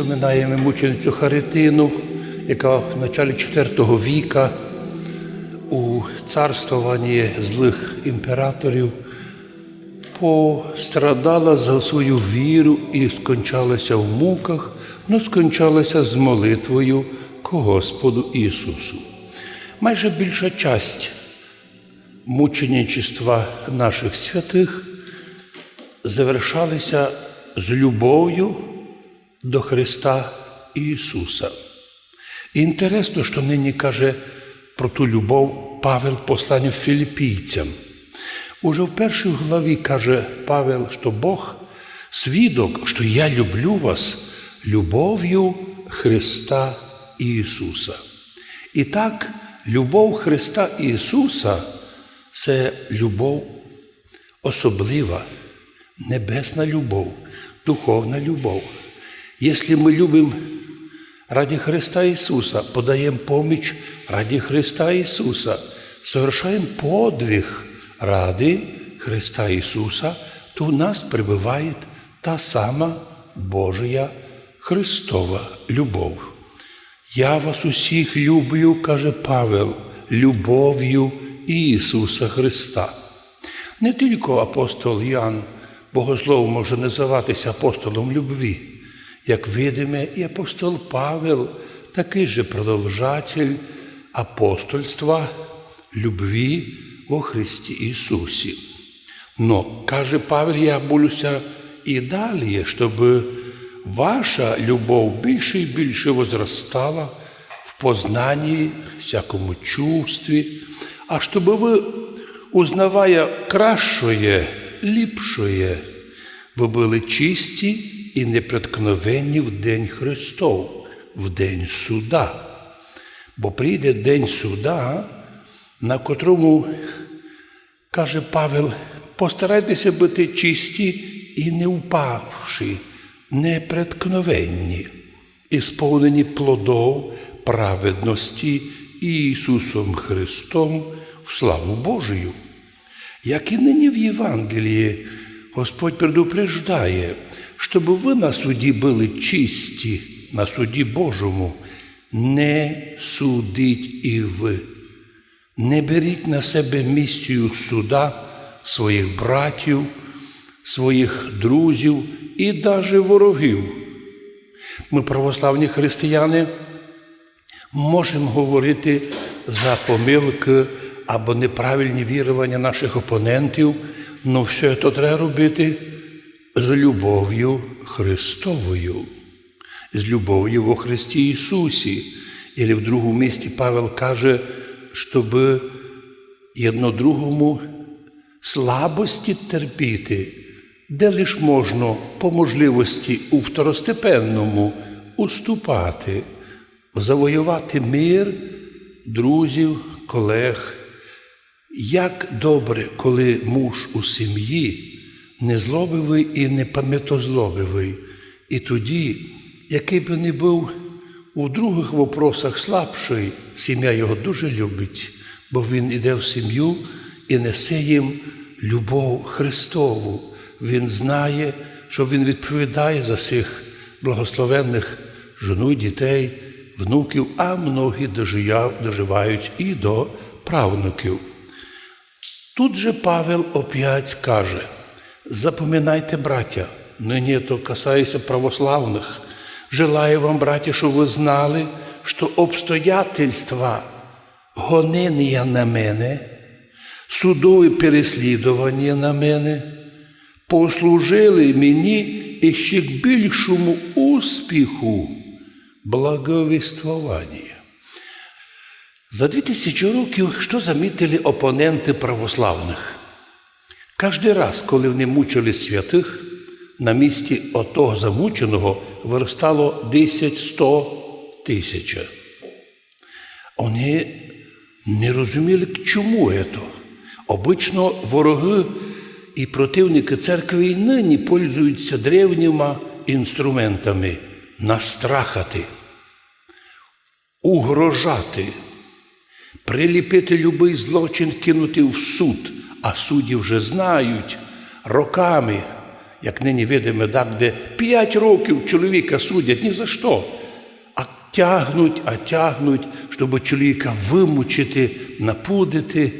Вспоминаємо мученицю Харитину, яка в началі IV віка у царствуванні злих імператорів пострадала за свою віру і скончалася в муках, але скончалася з молитвою к Господу Ісусу. Майже більша часть мученичества наших святих завершалися з любов'ю до Христа Ісуса. І інтересно, що нині каже про ту любов Павел в посланні філіппійцям. Уже в першій главі каже Павел, що Бог свідок, що я люблю вас любов'ю Христа Ісуса. І так, любов Христа Ісуса це любов особлива, небесна любов, духовна любов. Якщо ми любимо ради Христа Ісуса, подаємо поміч ради Христа Ісуса, совершаємо подвиг ради Христа Ісуса, то у нас пребывает та сама Божия Христова любов. Я вас усіх люблю, каже Павел, любов'ю Ісуса Христа. Не тільки апостол Ян, богослов може називатися апостолом любві, як видиме, і апостол Павел, такий же продовжатель апостольства любві во Христі Ісусі. Но, каже Павел, я молюся і далі, щоб ваша любов більше і більше возрастала в познанні, всякому чувстві, а щоб ви, узнавая кращое, ліпшое, ви були чисті і непреткновенні в день Христов, в день суда. Бо прийде день суда, на котрому, каже Павел, постарайтеся бути чисті і не впавши, непреткновенні, і сповнені плодов праведності Ісусом Христом в славу Божию. Як і нині в Євангелії, Господь предупреждає, щоб ви на суді були чисті, на суді Божому, не судіть і ви. Не беріть на себе місію суда своїх братів, своїх друзів і навіть ворогів. Ми, православні християни, можемо говорити за помилки або неправильні вірування наших опонентів, але все це треба робити з любов'ю Христовою, з любов'ю во Христі Ісусі. І в другому місті Павел каже, щоб єдно другому слабості терпіти, де лиш можна по можливості у второстепенному уступати, завоювати мир друзів, колег. Як добре, коли муж у сім'ї незлобивий і не пам'ятозлобивий, і тоді, який би не був у других вопросах слабший, сім'я його дуже любить, бо він іде в сім'ю і несе їм любов Христову. Він знає, що Він відповідає за цих благословенних жону, дітей, внуків, а многі доживають і до правнуків. Тут же Павел опять каже: запоминайте, браття, нині то касається православних. Желаю вам, браті, щоб ви знали, що обстоятельства гонення на мене, судові переслідування на мене послужили мені ще к більшому успіху благовіствування. За дві тисячі років що замітили опоненти православних? Кожен раз, коли вони мучили святих, на місці отого замученого виростало 10-100 тисяч. Вони не розуміли, чому це. Обично вороги і противники церкви і нині пользуються древніми інструментами настрахати, угрожати, приліпити любий злочин, кинути в суд, а судді вже знають роками як нині видимо, так, де п'ять років чоловіка судять ні за що, а тягнуть, а тягнуть, щоб чоловіка вимучити, напудити.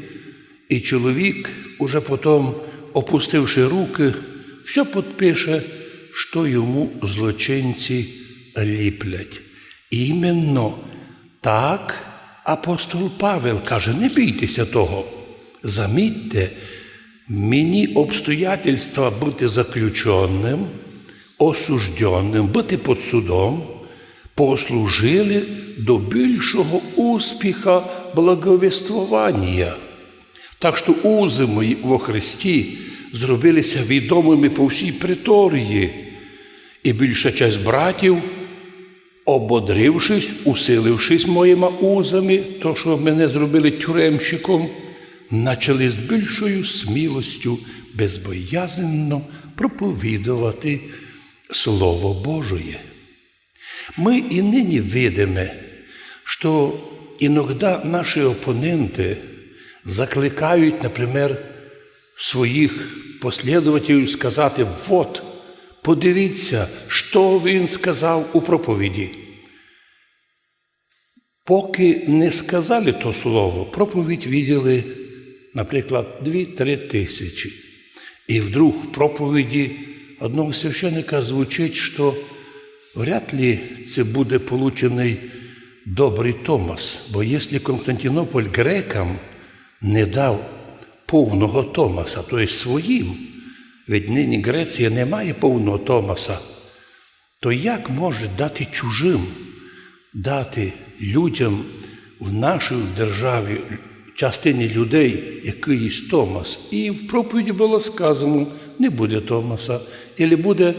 І чоловік, уже потім, опустивши руки, все підпише, що йому злочинці ліплять. Іменно так апостол Павел каже: не бійтеся того. Замітьте, мені обстоятельства бути заключеним, осужденним, бути під судом, послужили до більшого успіха благовествування. Так що узи мої во Христі зробилися відомими по всій приторії, і більша часть братів, ободрившись, усилившись моїми узами, то, що мене зробили тюремщиком, почали з більшою смілостю безбоязно проповідувати Слово Божоє. Мы и ныне видимо, что иногда наши оппоненты закликають, наприклад, своїх послідователів сказати, от, подивіться, що він сказав у проповіді. Поки не сказали то слово, проповідь виділи, наприклад, дві-три тисячі. І вдруг в проповіді одного священника звучить, що вряд ли це буде получений добрий Томас, бо якщо Константинополь грекам не дав повного Томаса, тобто своїм, ведь нині Греція не має повного Томаса, то як може дати чужим, дати людям в нашій державі, частині людей, якийсь Томас? І в проповіді було сказано, не буде Томаса, або буде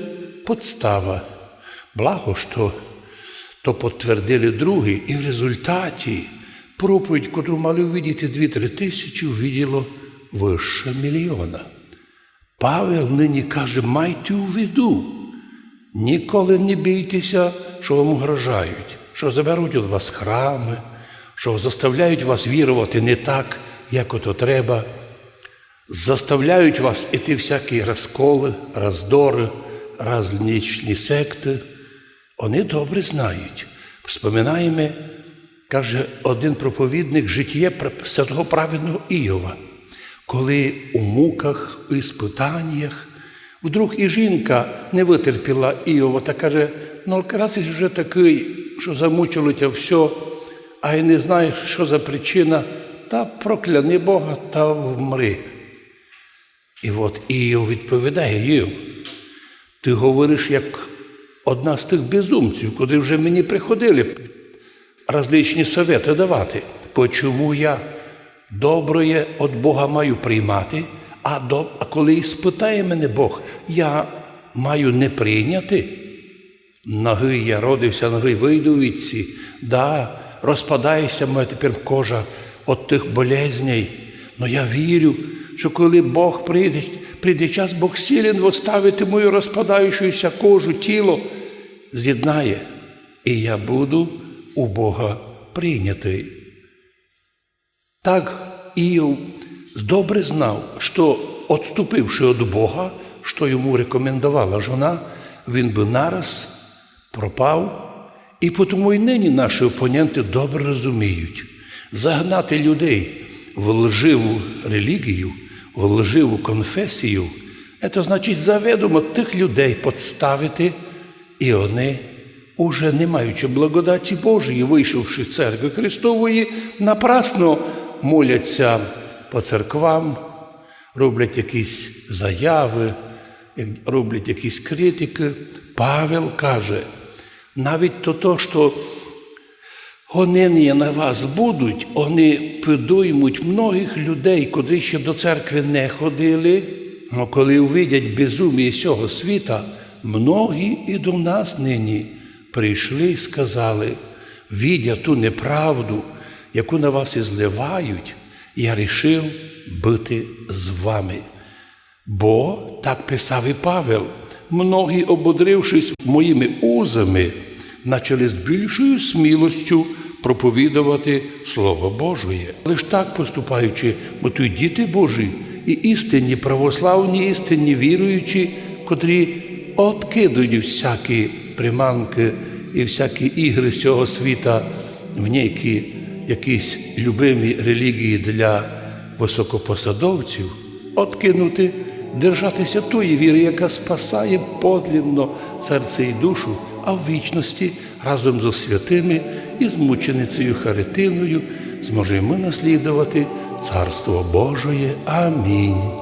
подстава. Благо, що то підтвердили другі, і в результаті проповідь, яку мали увидіти дві-три тисячі, увиділо вище мільйона. Павел нині каже, майте у виду, ніколи не бійтеся, що вам угрожають, що заберуть від вас храми, що заставляють вас вірувати не так, як ото треба, заставляють вас іти всякі розколи, роздори, различні секти. Вони добре знають. Вспоминаємо, каже один проповідник життя святого праведного Іова, коли у муках, у іспитаннях, вдруг і жінка не витерпіла Іова та каже, ну раз вже такий, що замучило тебе все, а й не знаєш, що за причина, та прокляни Бога та вмри. І от Іов відповідає, Іов, ти говориш як одна з тих безумців, куди вже мені приходили различні совети давати. Почому я доброє від Бога маю приймати, а, коли і спитає мене Бог, я маю не прийняти. Ноги я родився, ноги вийду від ці, да, розпадається моя тепер кожа від тих болезней. Но я вірю, що коли Бог прийде, прийде час, Бог сілен восставити мою розпадаючуся кожу, тіло, з'єднає, і я буду у Бога прийнятий. Так Іов добре знав, що, відступивши від Бога, що йому рекомендувала жона, він би нараз пропав. І тому й нині наші опоненти добре розуміють, загнати людей в лживу релігію, в лживу конфесію, це значить заведомо тих людей підставити, і вони, уже не маючи благодаті Божої, вийшовши з церкви Христової, напрасно моляться по церквам, роблять якісь заяви, роблять якісь критики. Павел каже, навіть то, то що гонення на вас будуть, вони підоймуть многих людей, котрі ще до церкви не ходили, але коли увидять безуміє цього світа, многі і до нас нині прийшли і сказали, видя ту неправду, яку на вас і зливають, я рішив бути з вами. Бо так писав і Павел, многі, ободрившись моїми узами, почали з більшою смілостю проповідувати Слово Божє. Лиш так поступаючи, то діти Божі, і істинні православні, істинні віруючі котрі откидують всякі приманки і всякі ігри з цього світа в ніякі якісь любимі релігії для високопосадовців, откинути, держатися тої віри, яка спасає подлинно серце і душу, а в вічності разом з святими і з мученицею Харитиною зможемо наслідувати Царство Божоє. Амінь.